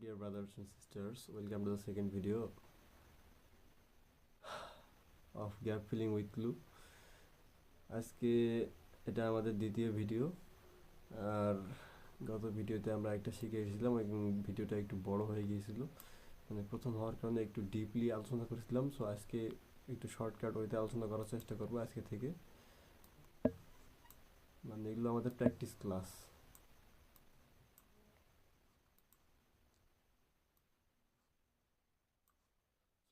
dear brothers and sisters, welcome to the second video of gap filling with clue. আজকে এটা আমাদের দ্বিতীয় video আর গত ভিডিওতে আমরা একটা শিখে এসেছিলাম এবং ভিডিওটা একটু বড় হয়ে গিয়েছিল। মানে প্রথম হওয়ার কারণে একটু ডিপলি আলোচনা করেছিলাম সো আজকে একটু শর্টকাট ওইতে আলোচনা করার চেষ্টা করব আজকে থেকে। মানে এগুলো আমাদের প্র্যাকটিস ক্লাস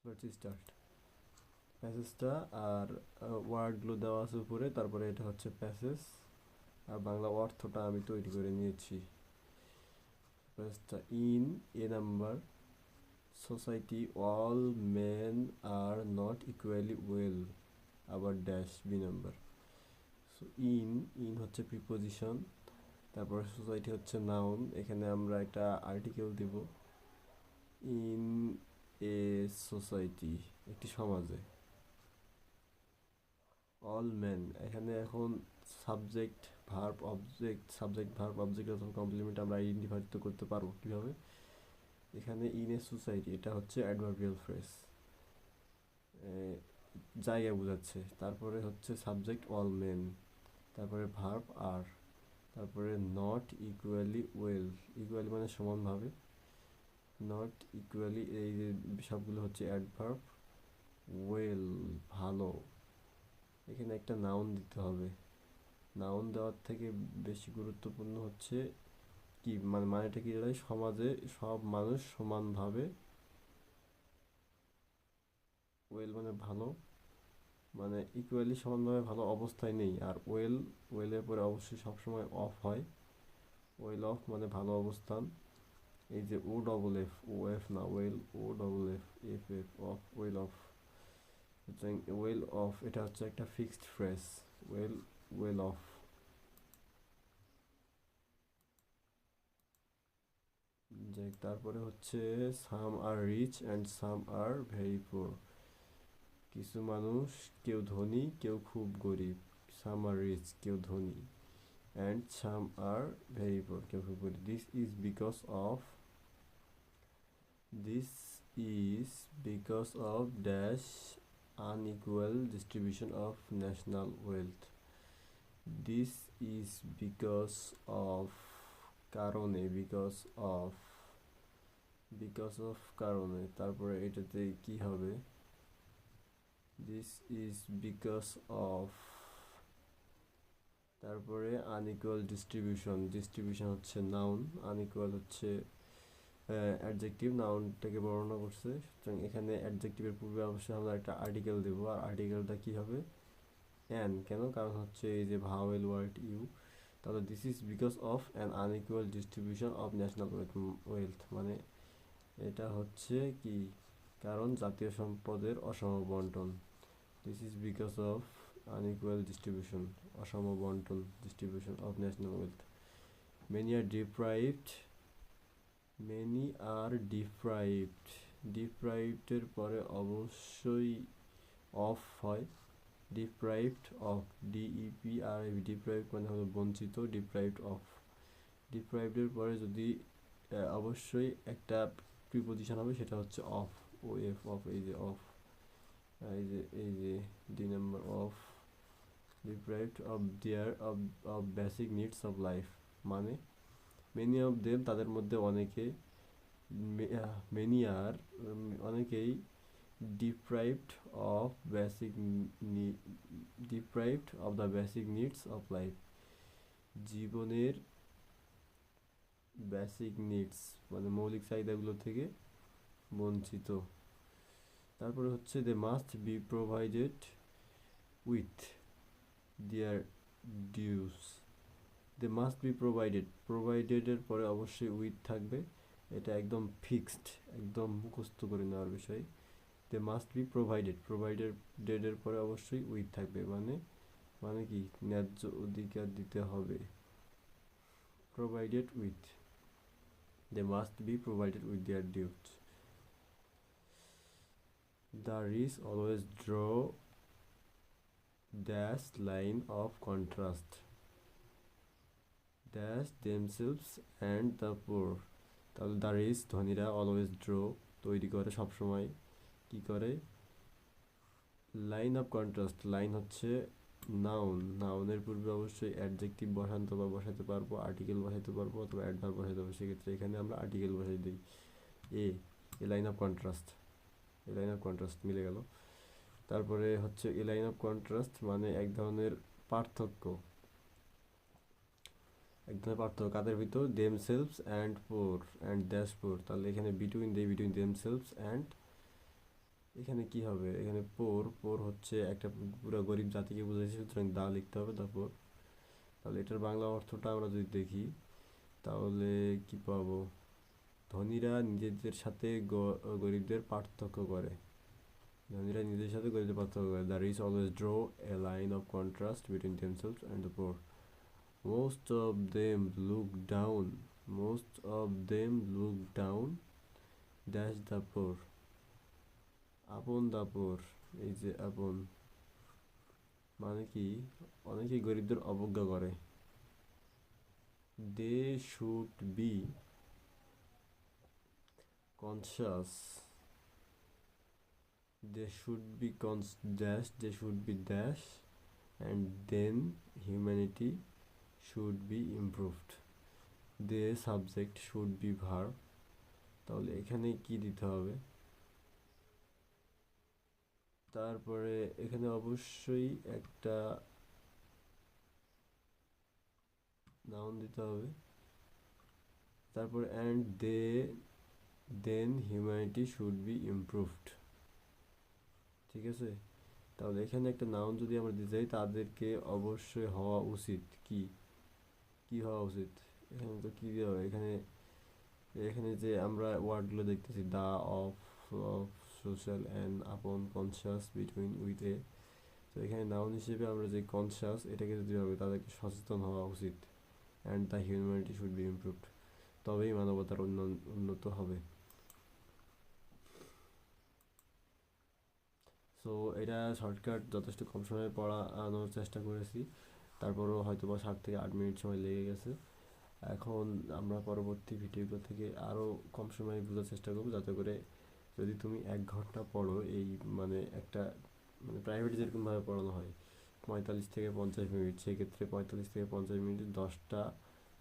লেটস স্টার্ট প্যাসেজটা আর ওয়ার্ডগুলো দেওয়া আছে উপরে, তারপরে এটা হচ্ছে প্যাসেজ আর বাংলা অর্থটা আমি তৈরি করে নিয়েছি। প্যাসেজটা in a number society all men are not equally well আবার dash B number. So in in হচ্ছে প্রিপোজিশন তারপরে সোসাইটি হচ্ছে নাউন এখানে আমরা একটা আর্টিকেল দেব। ইন এ সোসাইটি, একটি সমাজে। অল মেন এখানে এখন subject verb object subject verb object অথবা কমপ্লিমেন্ট আমরা আইডেন্টিফাই করতে পারব কীভাবে? এখানে ইন এ সোসাইটি এটা হচ্ছে অ্যাডভার্বিয়াল ফ্রেস জায়গা বোঝাচ্ছে। তারপরে হচ্ছে সাবজেক্ট অল মেন তারপরে ভার্ব আর তারপরে নট ইকুয়ালি ওয়েল ইকুয়ালি মানে সমানভাবে। নট ইকুয়ালি এই যে সবগুলো হচ্ছে অ্যাডভার্ব ওয়েল ভালো। এখানে একটা নাউন দিতে হবে। নাউন দেওয়ার থেকে বেশি গুরুত্বপূর্ণ হচ্ছে কি মানে মানেটা কি দাঁড়ায় সমাজে সব মানুষ সমানভাবে ওয়েল মানে ভালো মানে ইকুয়ালি সমানভাবে ভালো অবস্থায় নেই। আর ওয়েল ওয়েলের পরে অবশ্যই সবসময় অফ হয়। ওয়েল অফ মানে ভালো অবস্থান। এই যে O double F O F না well O double F F F off well off well off এটা হচ্ছে একটা fixed phrase well well off যাই তারপরে হচ্ছে some are rich and some are very poor কিছু মানুষ, কেউ ধনী, কেউ খুব গরিব। সাম আর রিচ কেউ ধনী। And some are very poor কেউ খুব গরিব। This is because of this is because of dash unequal distribution of national wealth. This is because of কারণে বিকজ অফ বিকজ অফ কারণে তারপরে এটাতে কি হবে? দিস ইজ বিকজ অফ তারপরে আনইকুয়াল ডিস্ট্রিবিউশন ডিস্ট্রিবিউশন হচ্ছে নাউন আনইকুয়াল হচ্ছে adjective নাউনটাকে বর্ণনা করছে। সুতরাং এখানে অ্যাডজেক্টিভের পূর্বে অবশ্যই আমরা একটা আর্টিকেল দেবো। আর আর্টিকেলটা কী হবে? অ্যান কেন? কারণ হচ্ছে এই যে ভাওয়েল ওয়ার্ড ইউ তাহলে this is because of an unequal distribution of national wealth মানে এটা হচ্ছে কি? কারণ জাতীয় সম্পদের অসম বন্টন। This is because of unequal distribution অসম বন্টন distribution of national wealth many are deprived many are deprived ডিপ্রাইভডের পরে অবশ্যই অফ হয়। Deprived of D E P R deprived মানে হলো বঞ্চিত ডিপ্রাইভড অফ ডিপ্রাইভডের পরে যদি অবশ্যই একটা প্রিপোজিশন হবে, সেটা হচ্ছে অফ ও এফ অফ এই যে অফ এই যে এই যে the number of deprived of their of of basic needs of life মানে মেনি অফ দেম তাদের মধ্যে অনেকে মেনি আর অনেকেই deprived of basic deprived of the basic needs of life জীবনের বেসিক নিডস মানে মৌলিক চাহিদাগুলো থেকে বঞ্চিত। তারপরে হচ্ছে they must be provided with their dues they must be provided প্রোভাইডেডের পরে অবশ্যই উইথ থাকবে। এটা একদম ফিক্সড একদম মুখস্থ করে নেওয়ার বিষয়। They must be provided provided ডেডের পরে অবশ্যই উইথ থাকবে। মানে মানে কি? ন্যায্য অধিকার দিতে হবে। Provided with they must be provided with their dues the rich always draw dash line of contrast dash, themselves, and the poor তাহলে দ্য রিচ ধনীরা অলওয়েজ ড্র তৈরি করে সবসময়। কি করে? লাইন অফ কন্ট্রাস্ট লাইন হচ্ছে নাউন নাউনের পূর্বে অবশ্যই অ্যাডজেক্টিভ বসান্ত বা বসাতে পারব আর্টিকেল বসাতে পারব অথবা অ্যাডভার্ব বসাতে পারব। সেক্ষেত্রে এখানে আমরা আর্টিকেল বসাই দিই। A a line of contrast a line of contrast মিলে গেল। তারপরে হচ্ছে এ লাইন অফ কন্ট্রাস্ট মানে এক ধরনের পার্থক্য। এক ধরনের পার্থক্য। কাদের ভিতর? Themselves and poor and dash poor তাহলে এখানে between they between themselves and এখানে কি হবে? এখানে পোর পোর হচ্ছে একটা পুরো গরিব জাতিকে বোঝাইছে, সুতরাং দা লিখতে হবে তারপর তাহলে এটার বাংলা অর্থটা আমরা যদি দেখি, তাহলে কি পাবো? ধনীরা নিজেদের সাথে গরিবদের পার্থক্য করে। ধনীরা নিজেদের সাথে গরিবদের পার্থক্য করে। The rich always draw a line of contrast between themselves and the poor most of them look down most of them look down dash the poor upon the poor এই যে আপন। মানে কি? অনেকেই গরিবদের অবজ্ঞা করে। They should be conscious they should be cons dash they should be dash and then humanity should be improved they subject should be verb তাহলে এখানে কি দিতে হবে? তারপরে এখানে অবশ্যই একটা নাউন দিতে হবে। তারপরে and they then humanity should be improved ঠিক আছে? তাহলে এখানে একটা নাউন যদি আমরা দিতে চাই তাদেরকে অবশ্যই হওয়া উচিত। কি? কি হওয়া উচিত? এখানে তো কি দেওয়া হবে? এখানে এখানে যে আমরা ওয়ার্ডগুলো দেখতেছি the of of social and upon conscious between with a তো এখানে নাউন হিসেবে আমরা যে কনসিয়াস এটাকে যদি হবে তাদেরকে সচেতন হওয়া উচিত। And the humanity should be improved তবেই মানবতার উন্নত হবে। সো এটা শর্টকাট যথেষ্ট কম সময়ে পড়ানোর চেষ্টা করেছি। তারপরেও হয়তো বা সাত থেকে আট মিনিট সময় লেগে গেছে। এখন আমরা পরবর্তী ভিডিওগুলো থেকে আরও কম সময়ে বোঝার চেষ্টা করব, যাতে করে যদি তুমি এক ঘণ্টা পড়ো, এই মানে একটা মানে প্রাইভেট যেরকমভাবে পড়ানো হয়, পঁয়তাল্লিশ থেকে পঞ্চাশ মিনিট, সেক্ষেত্রে পঁয়তাল্লিশ থেকে পঞ্চাশ মিনিটে দশটা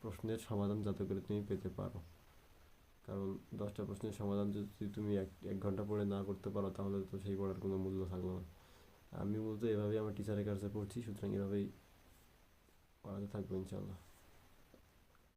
প্রশ্নের সমাধান যাতে করে তুমি পেতে পারো। কারণ দশটা প্রশ্নের সমাধান যদি তুমি এক এক ঘণ্টা পড়ে না করতে পারো, তাহলে তো সেই পড়ার কোনো মূল্য থাকল না। আমি বলতে এভাবেই আমার টিচারের কাছে পড়ছি, সুতরাং এভাবেই Ah, 太不用讲了。